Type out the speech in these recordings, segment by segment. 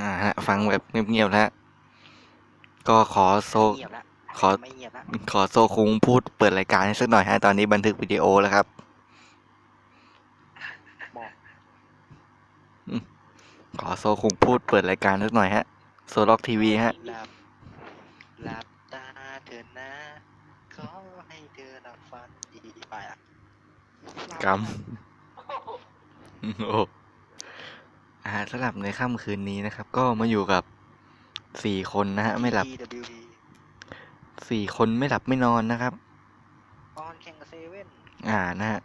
อ่าฮะ ฟังแบบเงียบๆแล้วก็ขอโซ เงียบละขอ ไม่เงียบละขอโซคุงพูดเปิดรายการให้สักหน่อยฮะ ตอนนี้บันทึกวิดีโอแล้วครับ บอกขอโซคุงพูดเปิดรายการสักหน่อยฮะ โซล็อกทีวีฮะ หลับหลับตาเถิดนะขอให้เธอหลับฝันดีไปอะกำ โอ้ อ่าสำหรับในค่ำคืนนี้นะครับ ก็มาอยู่กับสี่คนนะฮะไม่หลับ TWD สี่คนไม่หลับไม่นอนนะครับออนแข่งกับเซเว่นอ่านะฮะ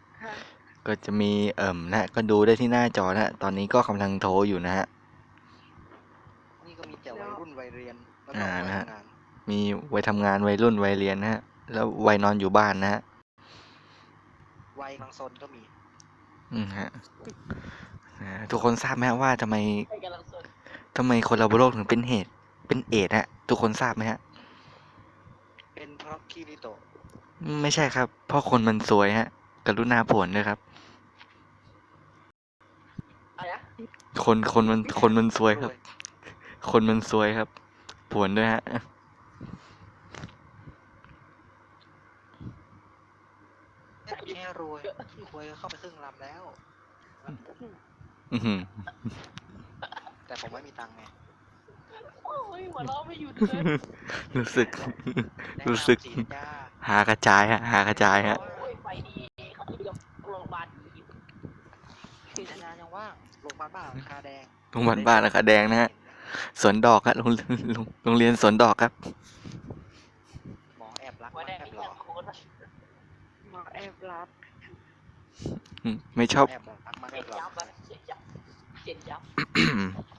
ก็จะมีเอิ่มนะก็ดูได้ที่หน้าจอนะฮะตอนนี้ก็กำลังโทรอยู่นะฮะ นี่ก็มีแต่วัยรุ่นวัยเรียนแล้วก็อ่าวัยนะฮะ ทำงานมีวัยทำงานวัยรุ่นวัยเรียนนะฮะแล้ววัยนอนอยู่บ้านนะฮะวัยบางซนก็มีอืมฮะอ่า ทุกคนทราบไหมฮะว่าทำไมไปกำลังสนทำไมคนเราบนโลกถึงเป็นเหตุเป็นเอดส์ฮะ ทุกคนทราบไหมฮะ เป็นเพราะคิริโตะไม่ใช่ครับ เพราะคนมันสวยฮะ กรุณาผลด้วยครับ อะไรนะคนคนมันคนมันสวยครับ คนมันสวยครับผวนด้วยฮะ แค่รวยรวยก็เข้าไปครึ่งลำแล้ว อื้อหือแต่ผมไม่มีตังค์ไงโอ้ยหัวเราะไม่หยุดเลยรู้สึก แนะรู้สึกนำสิจ้าหากระจายฮะ หากระจายฮะ โอ้ยไปดีเขาจะไปโรงพยาบาลดีสีธนายังว่างโรงพยาบาลบ้านหลังคาแดงโรงพยาบาลบ้านนะคะแดงนะฮะ สวนดอกครับโรงโรงโรงเรียนสวนดอกครับ หมอแอบรักหัวแดงแอบนี่หลยัองกโคตรหมอแอบรับอืมไม่ชอบ แอบรักมาแอเจ็บบหลอยักบอะเจ็บยับ เจ็บยับ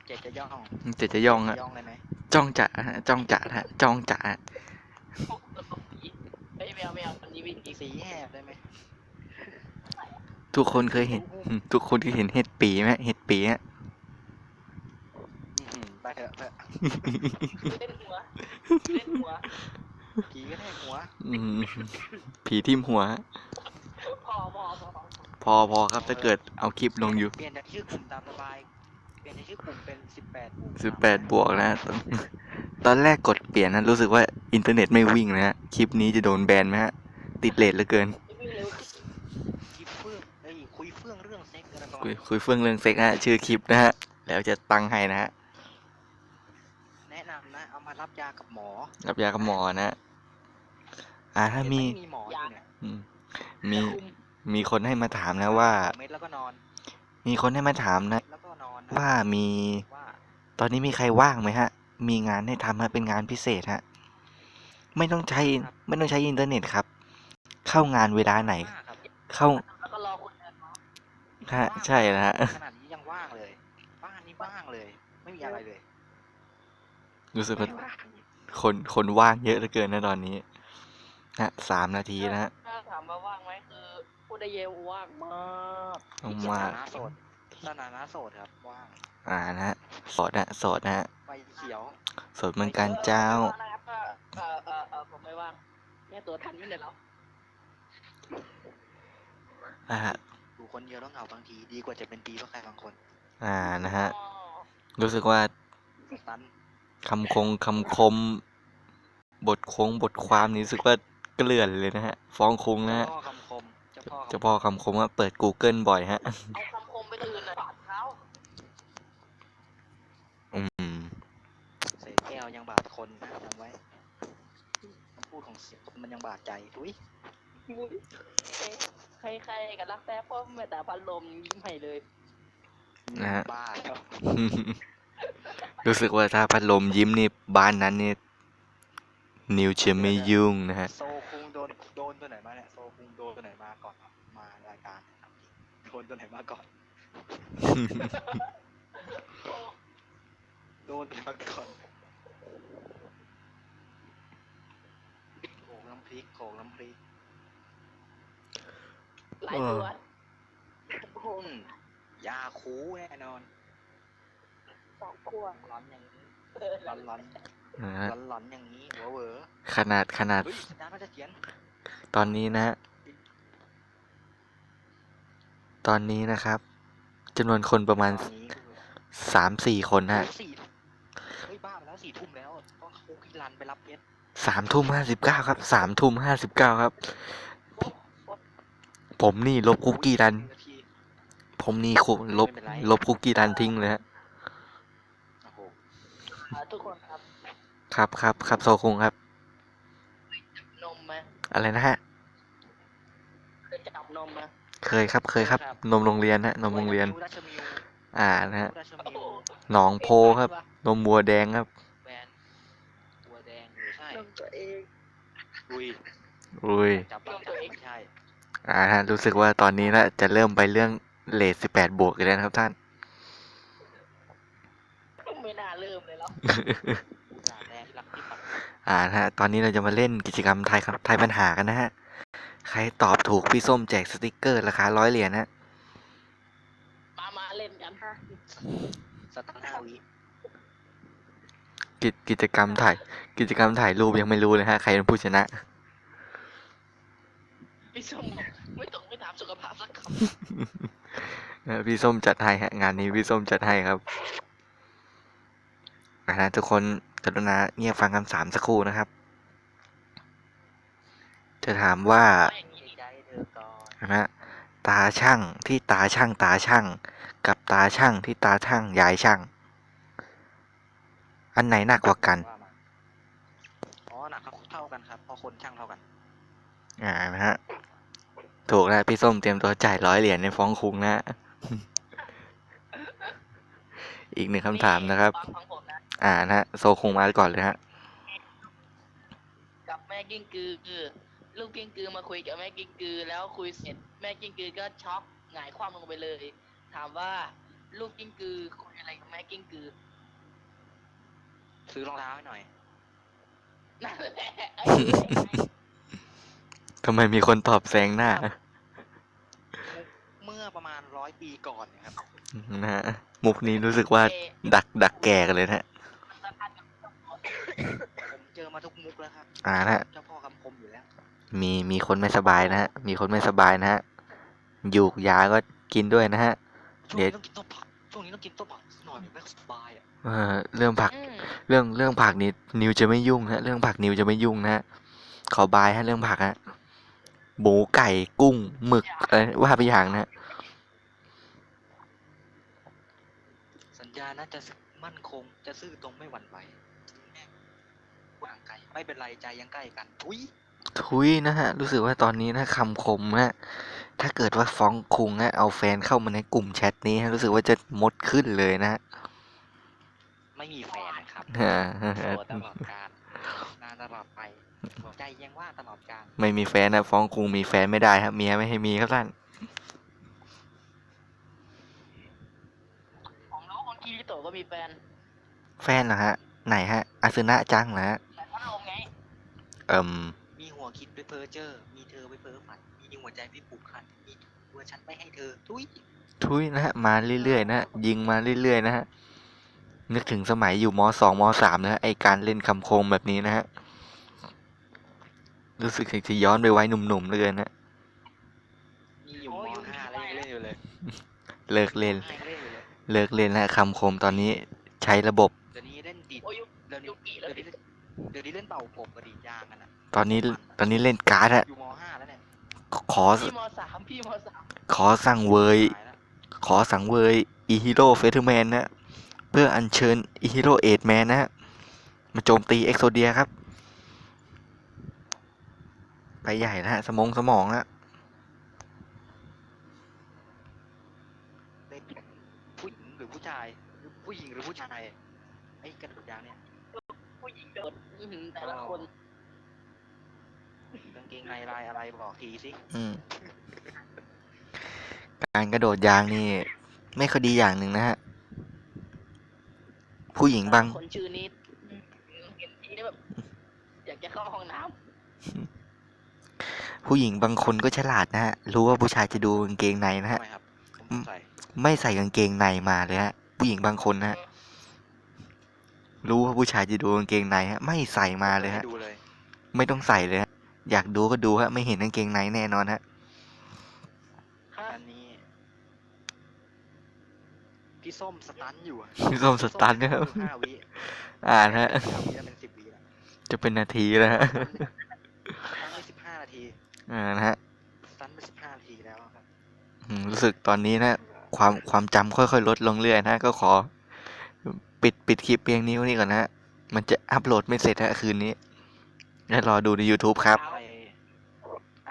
เจ็ดจะย่องเจะจะย่องฮะย่องเลยไหมจ้องจะฮะจ้องจะฮะจ้องจะฮะแล้วก็ผีเฮ้ยแมวแมวอันนี้วิ่งอีกสีแหบได้ไหมทุกคนเคยเห็น ทุกคนเคยเห็นเห็ดปีไหมเห็ดปีฮะไปเถอะเถอะเล่นหัวเล่นหัวผีก็แทกหัวผีทิ่มหัวพอพอพอ อพอครับถ้าเกิดเอาคลิปลงอยู่เปลี่ยนจากชื่อกลุ่มตามสบายเปลี่ยนจากชื่อกลุ่มเป็นสิบแปดสิบแปดบวกนะตอนตอนแรกกดเปลี่ยนนะรู้สึกว่าอินเทอร์เน็ตไม่วิ่งนะฮะคลิปนี้จะโดนแบนไหมฮะติดเลทเหลือเกินวิ่งเร็วคิดเฟื่องเอ้ยคุยเฟื่องเรื่องเซ็กกันนะก่อนคุยคุยเฟื่องเรื่องเซ็กนะฮะชื่อคลิปนะฮะแล้วจะตั้งให้นะฮะแนะนำนะเอามารับยากับหมอรับยากับหมอนะฮะอ่าถ้ามีเห็นไหมีหมออยู่เนี่ยอืมมีคุม มีคนให้มาถามนะว่า เม็ดแล้วก็นอนมีคนให้มาถามนะ แล้วก็นอนนะว่ามี ว่าตอนนี้มีใครว่างไหมฮะ มีงานให้ทำฮะ เป็นงานพิเศษฮะ ไม่ต้องใช้ ไม่ต้องใช้อินเทอร์เน็ตครับ เข้างานเวลาไหน ว่างครับเข้า แล้วก็รอคนเดินมาฮะ ใช่นะฮะ ขนาดนี้ยังว่างเลยบ้านนี้ว่างเลย ไม่มีอะไรเลยรู้สึกว่าคน คนว่างเยอะเหลือเกินนะตอนนี้นะสามนาทีนะฮะ ถ้าถามว่าว่างไหมคือ พูดได้เยอะว่างมากต้องสมาถานะโสดสถานะโสดครับว่างอ่านะฮะโสดนะโสดนะฮะไฟเขียวโสดเหมือนกันเจ้านะครับก็เออเออเออผมไม่ว่างแค่ตัวทันไม่ได้หรออ่าฮะดูคนเดียวแล้วเหงาบางที ดีกว่าจะเป็นปีเพราะใครบางคนอ่านะฮะรู้สึกว่าตันคำคงคำคม บทโค้งบทความนี่รู้สึกว่าเกลื่อนเลยนะฮะ ฟ้องคุงนะเจ้าฮะพ่อคำคม เจ้าพ่อเจ้าพ่อคำคมว่าเปิด Google บ่อยฮะ เอาคำคมไปอื่นเลยบาดเท้าอืม เศษแก้วยังบาดคนนะจำไว้คำพูดของเสียคนมันยังบาดใจทุยใครๆกับรักแท้พ่อแม่แต่พันลมยิ้มให้เลยนะฮะ บ้าแล้วรู้สึกว่าถ้าพัดลมยิ้มนี่บ้านนั้นนี่นิวจะไม่ยุ่งนะฮะ โซคุงโด นโดนตัวไหนมาเนี่ยโซคุงโดนตัวไหนมาก่อนครับมารายการเนี่ยโดนตัวไหนมาก่อน โดนมาก่อนโขกน้ำพริกโขกน้ำพริกหลายตัวอืมยาคูแน่นอนสองพวงร้อนอย่างนี้เออร้อนร้อน นะฮะร้อนร้อนอย่างนี้หัวเหวอขนาดขนาด เฮ้ยสัญญาณมันจะเขียนตอนนี้นะฮะตอนนี้นะครับจำนวนคนประมาณตอนนี้สามสี่คนนะฮะสี่สี่ทุ่มแล้วต้องคุกรันไปรับเพชรสามทุ่มห้าสิบเก้าครับสามทุ่มห้าสิบเก้าครับผมนี่ลบคุกกี้รันหงาที ผมนี่คุลบไม่เป็นไร ลบคุกกี้รันทิ้งเลยฮะ โอ้โห อ่าทุกคนครับ ครับครับครับโซคุงครับนมไหมอะไรนะฮะ เคยจับนมไหมเคยครับเคยครับ นมโรงเรียนฮะนมโรงเรียน ราชมิวอ่านะฮะราชโอ้มิโหวหนองโพครับ นมวัวแดงครับ แบรนด์ตัวแดงหรือใช่นมตัวเองอุ้ยอุ้ยจับบ้างจับไม่ใช่อ่าฮะรู้สึกว่าตอนนี้นะจะเริ่มไปเรื่องเลทสิบแปดบวกอีกแล้วนะครับท่าน ไม่น่าเริ่มเลยแล้ว จ่าแดงที่รักที่ปัด อ่านะฮะ ตอนนี้เราจะมาเล่นกิจกรรมทายคำทายปัญหากันนะฮะ ใครตอบถูกพี่ส้มแจกสติกเกอร์ราคาร้อยเหรียญฮะมามาเล่นกันฮะสตาร์ทห้าวิกิจกิจกรรมถ่าย กิจกรรมถ่ายรูปยังไม่รู้เลยฮะ ใครเป็นผู้ชนะ พี่ส้มบอกไม่ตกไม่ถามสุขภาพสักคเออพี่ส้มจัดให้ฮะ งานนี้พี่ส้มจัดให้ครับอ่านะทุกคน กรุณาเงียบฟังคำถามสักครู่นะครับ จะถามว่าำไม่มีใจเธอก่อนนะฮะตาช่างที่ตาช่างตาช่าง กับตาช่างที่ตาช่างยายช่าง อันไหนหนักกว่ากันว่ามาอ๋อหนักเท่ากันครับเพราะคนช่างเท่ากัน อ่านะฮะ ถูกแล้วพี่ส้มเตรียมตัวจ่ายร้อยเหรียญในฟ้องคุงนะฮะอีกหนึ่งคำถามนะครับฟังข องผมนะอ่านะฮะโซคุงมาก่อนเลยฮะกับแม่กิ้งกือคือลูกกิ้งกือมาคุยกับแม่กิ้งกือ แล้วคุยเสร็จแม่กิ้งกือก็ช็อกหงายคว่ำลงไปเลย ถามว่าลูกกิ้งกือคุยอะไรกับแม่กิ้งกือ ซื้อรองเท้าให้หน่อยนั่นแหละไอ้ทำไมมีคนตอบแซงหน้าเมื่อประมาณร้อยปีก่อนนะครับ นะฮะมุกนี้รู้สึกว่าดักดักแก่กันเลยนะฮะ ผมเจอมาทุกมุกแล้วครับ อ่านะฮะ เจ้าพ่อคำคมอยู่แล้ว มีมีคนไม่สบายนะฮะ มีคนไม่สบายนะฮะยูกยาก็กินด้วยนะฮะ ช่วงเดี๋ยว นี้ต้องกินต้มผัก ช่วงนี้ต้องกินต้มผักหน่อยไม่สบายอะเออเรื่องผัก อืมเรื่องเรื่องผักนี่นิวจะไม่ยุ่งนะเรื่องผักนิวจะไม่ยุ่งนะฮะ ขอบายฮะเรื่องผักฮะหมูไก่กุ้งหมึกอะไรว่าไปอย่างนะฮะสัญญานะจะมั่นคงจะซื่อตรงไม่หวั่นไหว แม่วางไกลไม่เป็นไรใจยังใกล้กันทุยทุยนะฮะ รู้สึกว่าตอนนี้นะคำคมนะถ้าเกิดว่าฟ้องคุงนะเอาแฟนเข้ามาในกลุ่มแชทนี้ฮะรู้สึกว่าจะมดขึ้นเลยนะฮะไม่มีแฟนนะครับอ่าโสดตลอดกาลนานตลอดไปใจยังว่างตลอดกาลไม่มีแฟนนะฟ้องคุงมีแฟนไม่ได้ครับเมียไม่ให้มีครับท่านผมรู้คนคิริโตะก็มีแฟน แฟนเหรอฮะ ไหนฮะอาซึนะจังเหรอฮะแต่พัดลมไง เอิ่มมีหัวคิดไปเพ้อเจอมีเธอไปเพ้อฝัน มีหัวใจไปผูกพันมีตัวฉันไม่ให้เธอ ทุยทุยนะฮะ มาเรื่อยๆนะฮะ ยิงมาเรื่อยๆนะฮะ นึกถึงสมัยอยู่มสองมสามนะฮะ ไอการเล่นคำคมแบบนี้นะฮะ รู้สึกอยากจะย้อนไปไว้หนุ่มๆเลยนะ มีอยู่มห้าแล้วยังเล่นอยู่เลยเลิกเล่นห้ายังเล่นอยู่เลยเลิกเล่นแล้วคำคมตอนนี้ใช้ระบบ เดี๋ยวนี้เล่นดีดโอ้ยยุเดี๋ยวนี้ยุกิแล้วเดี๋ยวนี้ เดี๋ยวนี้เล่นเป่าผมกับดีดยางกันอะตอนนี้ตอนนี้เล่นการ์ดอะอยู่มห้าแล้วเนี่ยขอพี่มสามพี่มสามขอสั่งเวยตายแล้วขอสั่งเวยอีฮิโร่เฟเธอร์แมนนะเพื่ออัญเชิญอีฮิโร่เอดแมนนะฮะมาโจมตีเอ็กโซเดียครับ ไปใหญ่นะฮะสมองสมองนะเล่นผู้หญิงหรือผู้ชายหรือผู้หญิงหรือผู้ชาย แต่ละคนกางเกงในลายอะไรบอกทีสิอืม การกระโดดยางนี่ ไม่ค่อยดีอย่างหนึ่งนะฮะ ผู้หญิงบาง คนชื่อนี้อืมเห็นทีนี่แบบอยากจะเข้าห้องน้ผู้หญิงบางคนก็ฉลาดนะฮะ รู้ว่าผู้ชายจะดูกางเกงในนะฮะทำไมครับผมใส่ไม่ใส่กางเกงในมาเลยฮะ ผู้หญิงบางคนนะฮะ รู้ว่าผู้ชายจะดูกางเกงในฮะ ไม่ใส่มาเลยฮะไม่ต้องใส่เลยฮะ อยากดูก็ดูฮะ ไม่เห็นกางเกงในแน่นอนฮะ อันนี้ พี่ส้มสตันอยู่อะพี่ส้มสตันเนี่ยครับอ่านฮะจะเป็นนาทีแล้วฮะ สตันไปสิบห้านาทีอ่านฮะสตันไปสิบห้านาทีแล้วครับรู้สึกตอนนี้นะ ความความจำค่อยๆ ลดลงเรื่อยนะ ก็ขอ ปิดปิดคลิปเพียงนิ้วนี้ก่อนนะมันจะอัพโหลดไม่เสร็จฮะคืนนี้งั้นรอดูใน YouTube ครับ